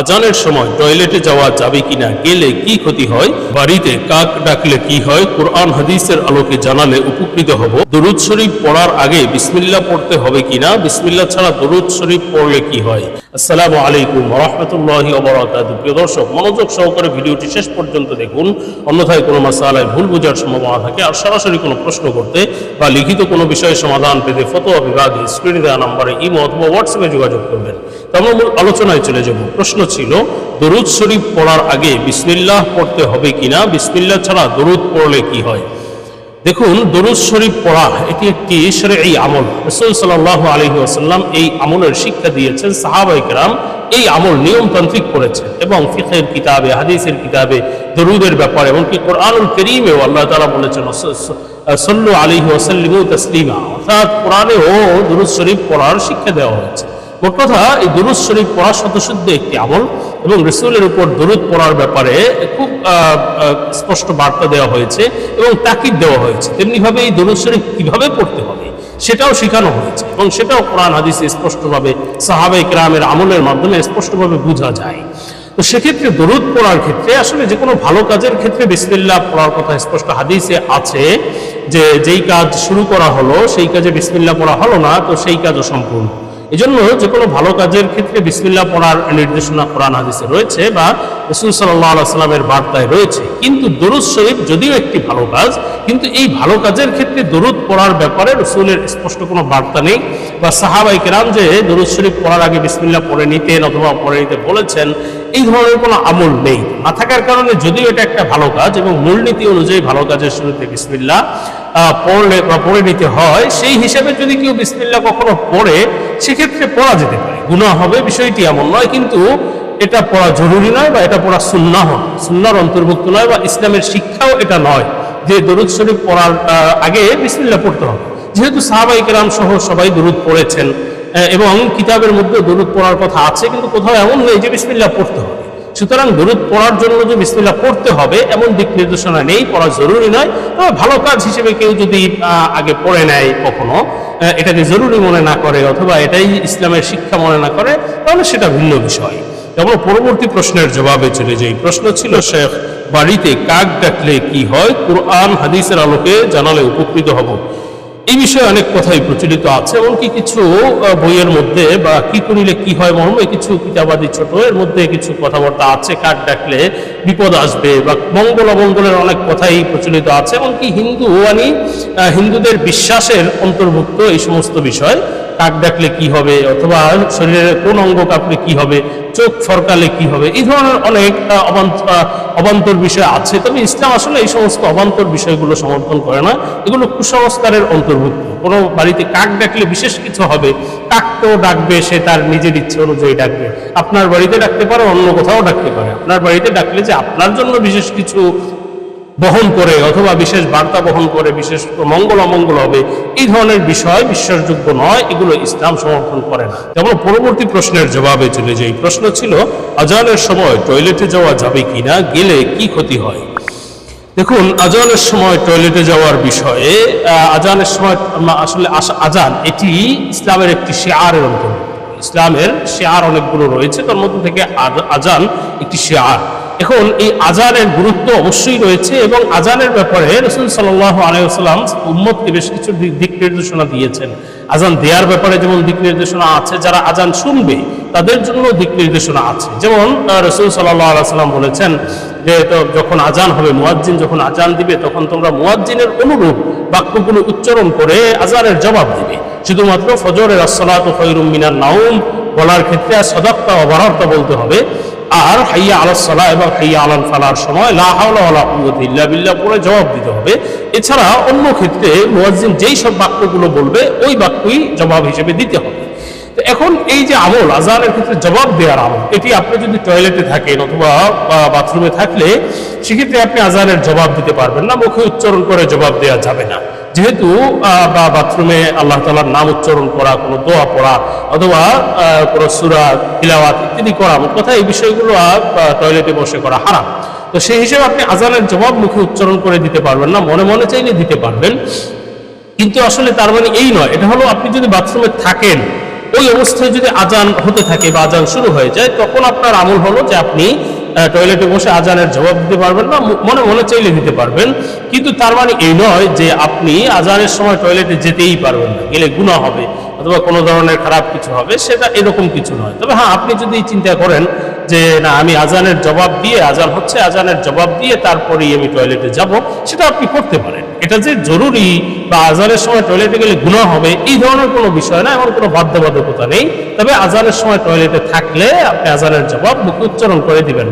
আজানের সময় টয়লেটে যাওয়া যাবে কিনা, গেলে কি ক্ষতি হয়, বাড়িতে কাক ডাকলে কি হয়, কোরআন হাদিসের আলোকে জানালে উপকৃত হব। দরুদ শরীফ পড়ার আগে বিসমিল্লাহ পড়তে হবে কিনা, বিসমিল্লাহ ছাড়া দরুদ শরীফ পড়লে কি হয়? আসসালামু আলাইকুম রহমতুল্লাহি প্রিয় দর্শক, মনোযোগ সহকারে ভিডিওটি শেষ পর্যন্ত দেখুন। অন্যথায় কোনো মাসালায় ভুল বোঝার সম্ভাবনা থাকে আর সরাসরি কোনো প্রশ্ন করতে বা লিখিত কোনো বিষয়ে সমাধান পেতে ফতোয়া বিভাগে স্ক্রিনে দেওয়া নম্বরে ইমো অথবা হোয়াটসঅ্যাপে যোগাযোগ করবেন। তো আমরা আলোচনায় চলে যাব। প্রশ্ন ছিল, দরুদ শরীফ পড়ার আগে বিসমিল্লাহ পড়তে হবে কিনা? বিসমিল্লাহ ছাড়া দরুদ পড়লে কি হয়? দেখুন, দরুদ শরীফ পড়া এটি একটি এই আমল। রসুল সাল্লাহ আলহি আসাল্লাম এই আমলের শিক্ষা দিয়েছেন সাহাবাইকরাম এই আমল নিয়মতান্ত্রিক করেছেন এবং ফিখের কিতাবে, হাদিসের কিতাবে, দরুদের ব্যাপারে এমনকি কোরআনুল করিমেও আল্লাহ তালা বলেছেন সল্লু আলিহি ওসাল্লিমু তসলিমা। অর্থাৎ কোরআনেও দরুদ শরীফ পড়ার শিক্ষা দেওয়া হয়েছে। মোট কথা, এই দরুদ শরীফ পড়া শতশুদ্ধ একটি আমল এবং রসুলের উপর দরুদ পড়ার ব্যাপারে খুব স্পষ্ট বার্তা দেওয়া হয়েছে এবং তাকিদ দেওয়া হয়েছে। তেমনিভাবে এই দরুদ শরীফ কীভাবে পড়তে হবে সেটাও শেখানো হয়েছে এবং সেটাও কোরআন হাদিসে স্পষ্টভাবে সাহাবাই গ্রামের আমলের মাধ্যমে স্পষ্টভাবে বোঝা যায়। তো সেক্ষেত্রে দরুদ পড়ার ক্ষেত্রে আসলে যে কোনো ভালো কাজের ক্ষেত্রে বিসমিল্লাহ পড়ার কথা স্পষ্ট হাদিসে আছে যে যেই কাজ শুরু করা হলো, সেই কাজে বিসমিল্লাহ পড়া হলো না, তো সেই কাজও সম্পূর্ণ। এই জন্য যে কোনো ভালো কাজের ক্ষেত্রে বিসমিল্লা পড়ার নির্দেশনা কোরআন হাদিসে রয়েছে বা রসুল সাল্লাহ বার্তায় রয়েছে। কিন্তু দরুদ শরীফ যদিও একটি ভালো কাজ কিন্তু এই ভালো কাজের ক্ষেত্রে দরুদ পড়ার ব্যাপারে রসুলের স্পষ্ট কোনো বার্তা নেই বা সাহাবাই কেরাম যে দরুদ শরীফ পড়ার আগে বিসমিল্লা পড়ে নিতেন অথবা পড়ে নিতে বলেছেন এই ধরনের কোনো আমল নেই। না থাকার কারণে যদিও এটা একটা ভালো কাজ এবং মূলনীতি অনুযায়ী ভালো কাজের শুরুতে বিসমিল্লাহ আহ, পড়লে বা পড়ে নিতে হয়, সেই হিসাবে যদি কেউ বিসমিল্লাহ কখনো পড়ে, সেক্ষেত্রে পড়া যেতে পারে। গুণা হবে, বিষয়টি এমন নয়, কিন্তু এটা পড়া জরুরি নয় বা এটা পড়া সুন্নাহ সুন্নার অন্তর্ভুক্ত নয় বা ইসলামের শিক্ষাও এটা নয় যে দরুদ শরীফ পড়ার আগে বিসমিল্লাহ পড়তে হবে। যেহেতু সাহাবাই কেরাম সহ সবাই দরুদ পড়েছেন এবং কিতাবের মধ্যে দরুদ পড়ার কথা আছে, কিন্তু কোথাও এমন নেই যে বিসমিল্লাহ পড়তে হবে। সুতরাং দরুদ পড়ার জন্য যে বিসমিল্লাহ পড়তে হবে, এমন দিক নির্দেশনা নেই, পড়া জরুরি নয়। তবে ভালো কাজ হিসেবে কেউ যদি আগে পড়ে নেয় কখনো এটাকে জরুরি মনে না করে, অথবা এটাই ইসলামের শিক্ষা মনে না করে, তাহলে সেটা ভিন্ন বিষয়। যেমন পরবর্তী প্রশ্নের জবাবে চলে যাই। প্রশ্ন ছিল, শেখ, বাড়িতে কাক ডাকলে কি হয়? কোরআন, হাদিসের আলোকে জানালে উপকৃত হব। এই বিষয়ে অনেক কথাই প্রচলিত আছে, এমনকি কিছু বইয়ের মধ্যে বা কি করিলে কি হয় মর্মে কিছু কিতাবাদি ছোট, এর মধ্যে কিছু কথাবার্তা আছে, কাক ডাকলে বিপদ আসবে বা মঙ্গল অমঙ্গলের অনেক কথাই প্রচলিত আছে, এমনকি হিন্দু আনি হিন্দুদের বিশ্বাসের অন্তর্ভুক্ত এই সমস্ত বিষয়, কাক ডাকলে কি হবে, অথবা শরীরের কোন অঙ্গ কাঁপলে কি হবে চোখ ফরকালে কি হবে? এই ধরনের অনেক অবান্তর বিষয় আছে। তবে ইসলাম আসলে এই সমস্ত অবান্তর বিষয়গুলো সমর্থন করে না। এগুলো কুসংস্কারের অন্তর্ভুক্ত। কোনো বাড়িতে কাক ডাকলে বিশেষ কিছু হবে। কাক তো ডাকবে, সে তার নিজের ইচ্ছে অনুযায়ী ডাকবে। আপনার বাড়িতে ডাকতে পারে, অন্য কোথাও ডাকতে পারে। আপনার বাড়িতে ডাকলে যে আপনার জন্য বিশেষ কিছু বহন করে অথবা বিশেষ বার্তা বহন করে, বিশেষ মঙ্গল অমঙ্গল হবে, এই ধরনের বিষয় বিশ্বাসযোগ্য নয়, এগুলো ইসলাম সমর্থন করে না। যেমন পরবর্তী প্রশ্নের জবাবে চলে যাই। প্রশ্ন ছিল, আজানের সময় টয়লেটে যাওয়া যাবে কিনা, গেলে কি ক্ষতি হয়? দেখুন, আজানের সময় টয়লেটে যাওয়ার বিষয়ে আজানের সময় আসলে আস- আজান, এটি ইসলামের একটি শেয়ারের অন্তর্ভুক্ত। ইসলামের শেয়ার অনেকগুলো রয়েছে, তার মধ্যে থেকে আজান একটি শেয়ার। এখন এই আজানের গুরুত্ব অবশ্যই রয়েছে এবং আজানের ব্যাপারে রসুল সাল্লাহ আলাইসাল্লাম উম্মতকে বেশ কিছু দিক- নির্দেশনা দিয়েছেন। আজান দেওয়ার ব্যাপারে যেমন দিক নির্দেশনা আছে, যারা আজান শুনবে তাদের জন্য দিক নির্দেশনা আছে। যেমন রসুল সাল্লাহ আলাইসাল্লাম বলেছেন যে যখন আজান হবে, মুয়াজ্জিন যখন আজান দিবে, তখন তোমরা মুয়াজ্জিনের অনুরূপ বাক্যগুলো উচ্চারণ করে আজানের জবাব দিবে। শুধুমাত্র ফজরের আসসালাতু খৈরুম মিনার নাউম বলার ক্ষেত্রে আর সদাক্তা অবারতা বলতে হবে। আর হাইয়া সালা এবং হাইয়া আলাল ফালার সময় লা হাওলা ওয়ালা কুওয়াতা ইল্লা বিল্লাহ পরে জবাব দিতে হবে। এছাড়া অন্য ক্ষেত্রে মুয়াজ্জিন যেই সব বাক্যগুলো বলবে, ওই বাক্যই জবাব হিসেবে দিতে হবে। তো এখন এই যে আমল, আজানের ক্ষেত্রে জবাব দেওয়ার আমল, এটি আপনি যদি টয়লেটে থাকেন অথবা বাথরুমে থাকলে, সেক্ষেত্রে আপনি আজানের জবাব দিতে পারবেন না, মুখে উচ্চারণ করে জবাব দেওয়া যাবে না। যেহেতু বা বাথরুমে আল্লাহ তালার নাম উচ্চারণ করা, কোনো দোয়া পড়া অথবা কোনো সুরা, তিলাওয়াত ইত্যাদি করা কথা, এই বিষয়গুলো টয়লেটে বসে করা হারাম। তো সেই হিসেবে আপনি আজানের জবাব মুখে উচ্চারণ করে দিতে পারবেন না, মনে মনে চাইলে দিতে পারবেন। কিন্তু আসলে তার মানে এই নয়, এটা হলো আপনি যদি বাথরুমে থাকেন, ওই অবস্থায় যদি আজান হতে থাকে বা আজান শুরু হয়ে যায়, তখন আপনার আমল হলো যে আপনি টয়লেটে বসে আজানের জবাব দিতে পারবেন বা মনে মনে চাইলে দিতে পারবেন। কিন্তু তার মানে এই নয় যে আপনি আজানের সময় টয়লেটে যেতেই পারবেন না। গেলে গুণা হবে অথবা কোনো ধরনের খারাপ কিছু হবে, সেটা এরকম কিছু নয়। তবে হ্যাঁ আপনি যদি চিন্তা করেন যে, না, আমি আজানের জবাব দিয়ে, আজান হচ্ছে, আজানের জবাব দিয়ে তারপরেই আমি টয়লেটে যাব, সেটা আপনি করতে পারেন। এটা যে জরুরি বা আজানের সময় টয়লেটে গেলে গুণা হবে, এই ধরনের কোনো বিষয় না, এমন কোনো বাধ্যবাধকতা নেই। তবে আজানের সময় টয়লেটে থাকলে আপনি আজানের জবাব মুখে উচ্চারণ করে দিবেন